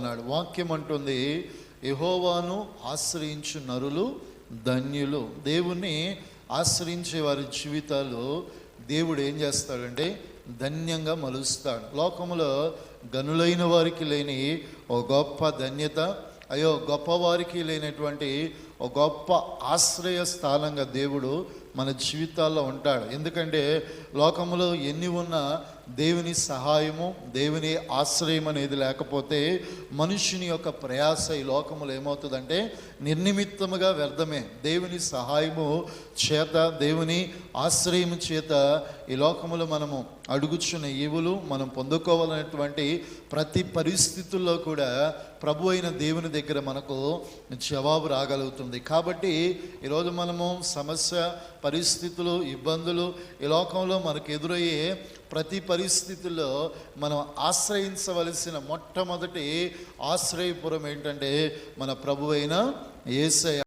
అన్నాడు. వాక్యం అంటుంది యహోవాను ఆశ్రయించు నరులు ధన్యులు. దేవుణ్ణి ఆశ్రయించే వారి జీవితాలు దేవుడు ఏం చేస్తాడంటే ధన్యంగా మలుస్తాడు. లోకంలో గనులైన వారికి లేని ఓ గొప్ప ధన్యత అయ్యో గొప్పవారికి లేనటువంటి ఒక గొప్ప ఆశ్రయ స్థానంగా దేవుడు మన జీవితాల్లో ఉంటాడు. ఎందుకంటే లోకంలో ఎన్ని ఉన్నా దేవుని సహాయము దేవుని ఆశ్రయం అనేది లేకపోతే మనుషుని యొక్క ప్రయాస ఈ లోకములో ఏమవుతుందంటే నిర్నిమిత్తముగా వ్యర్థమే. దేవుని సహాయము చేత దేవుని ఆశ్రయం చేత ఈ లోకములో మనము అడుగుచున్న ఈవులు మనం పొందుకోవాలనేటువంటి ప్రతి పరిస్థితుల్లో కూడా ప్రభు అయిన దేవుని దగ్గర మనకు జవాబు రాగలుగుతుంది కాబట్టి ఈరోజు మనము సమస్య పరిస్థితులు ఇబ్బందులు ఈ లోకంలో మనకు ఎదురయ్యే ప్రతి పరిస్థితుల్లో మనం ఆశ్రయించవలసిన మొట్టమొదటి ఆశ్రయపురం ఏంటంటే మన ప్రభు అయిన ఏసయ